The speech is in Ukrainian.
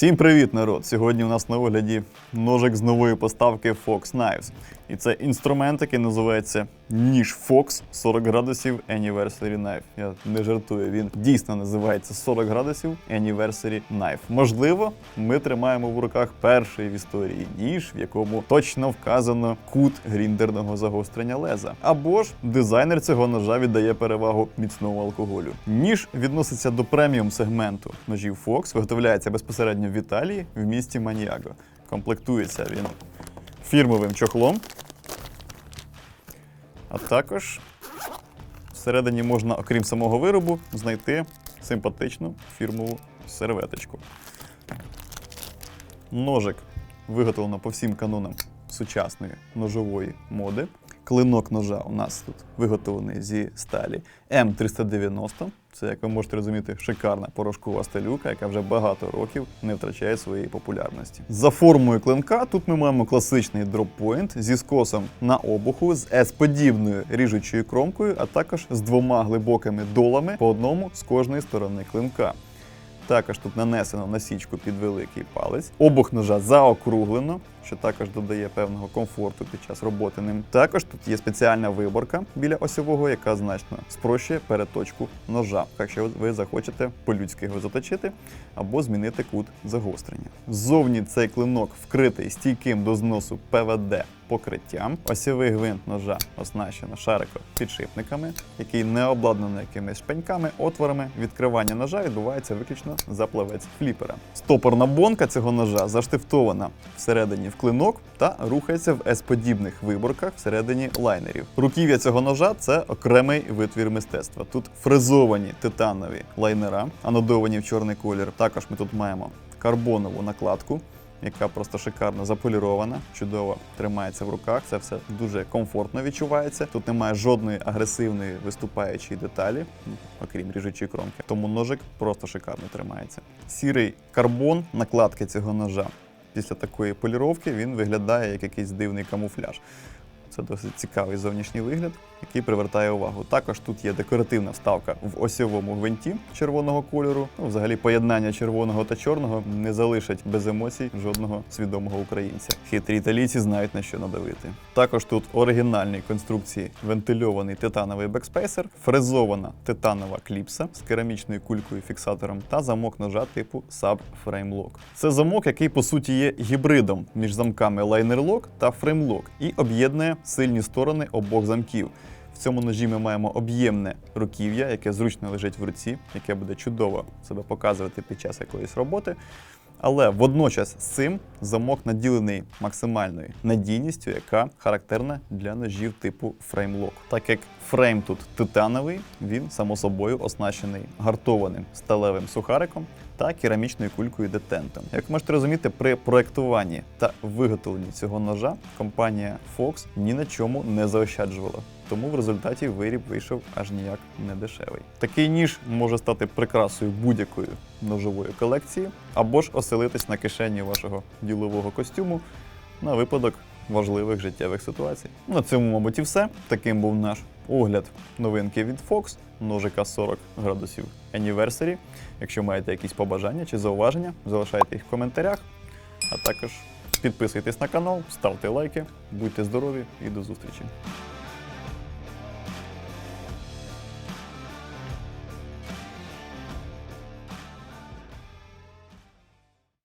Всім привіт, народ! Сьогодні у нас на огляді ножик з нової поставки Fox Knives. І це інструмент, який називається ніж Fox 40 градусів Anniversary Knife. Я не жартую, він дійсно називається 40 градусів Anniversary Knife. Можливо, ми тримаємо в руках перший в історії ніж, в якому точно вказано кут гріндерного загострення леза. Або ж дизайнер цього ножа віддає перевагу міцному алкоголю. Ніж відноситься до преміум сегменту ножів Fox, виготовляється безпосередньо в Італії в місті Маніаго. Комплектується він фірмовим чохлом. А також всередині можна, окрім самого виробу, знайти симпатичну фірмову серветочку. Ножик виготовлено по всім канонам сучасної ножової моди. Клинок ножа у нас тут виготовлений зі сталі М390. Це, як ви можете розуміти, шикарна порошкова сталюка, яка вже багато років не втрачає своєї популярності. За формою клинка тут ми маємо класичний дроппойнт зі скосом на обуху, з S-подібною ріжучою кромкою, а також з двома глибокими долами по одному з кожної сторони клинка. Також тут нанесено насічку під великий палець. Обух ножа заокруглено, що також додає певного комфорту під час роботи ним. Також тут є спеціальна виборка біля осьового, яка значно спрощує переточку ножа, якщо ви захочете по-людськи його заточити або змінити кут загострення. Ззовні цей клинок вкритий стійким до зносу ПВД покриттям. Осьовий гвинт ножа оснащено шарико-підшипниками, який не обладнаний якимись шпеньками, отворами. Відкривання ножа відбувається виключно за плавець фліпера. Стопорна бонка цього ножа заштифтована всередині в клинок та рухається в S-подібних виборках всередині лайнерів. Руків'я цього ножа це окремий витвір мистецтва. Тут фрезовані титанові лайнера, анодовані в чорний колір. Також ми тут маємо карбонову накладку яка просто шикарно заполірована, чудово тримається в руках. Це все дуже комфортно відчувається. Тут немає жодної агресивної виступаючої деталі, ну, окрім ріжучої кромки. Тому ножик просто шикарно тримається. Сірий карбон накладки цього ножа. Після такої поліровки він виглядає як якийсь дивний камуфляж. Це досить цікавий зовнішній вигляд, який привертає увагу. Також тут є декоративна вставка в осьовому гвинті червоного кольору. Ну, взагалі, поєднання червоного та чорного не залишить без емоцій жодного свідомого українця. Хитрі італійці знають на що надавити. Також тут оригінальній конструкції вентильований титановий бекспейсер, фрезована титанова кліпса з керамічною кулькою фіксатором та замок ножа типу Sub Frame Lock. Це замок, який по суті є гібридом між замками Liner Lock та Frame Lock і об'єднує сильні сторони обох замків. В цьому ножі ми маємо об'ємне руків'я, яке зручно лежить в руці, яке буде чудово себе показувати під час якоїсь роботи. Але водночас з цим замок наділений максимальною надійністю, яка характерна для ножів типу фреймлок. Так як фрейм тут титановий, він само собою оснащений гартованим сталевим сухариком та керамічною кулькою детентом. Як можете розуміти, при проектуванні та виготовленні цього ножа компанія Fox ні на чому не заощаджувала. Тому в результаті виріб вийшов аж ніяк не дешевий. Такий ніж може стати прикрасою будь-якої ножової колекції, або ж оселитись на кишені вашого ділового костюму на випадок важливих життєвих ситуацій. На цьому, мабуть, і все. Таким був наш огляд новинки від Fox, ножика 40 градусів Anniversary. Якщо маєте якісь побажання чи зауваження, залишайте їх в коментарях, а також підписуйтесь на канал, ставте лайки, будьте здорові і до зустрічі.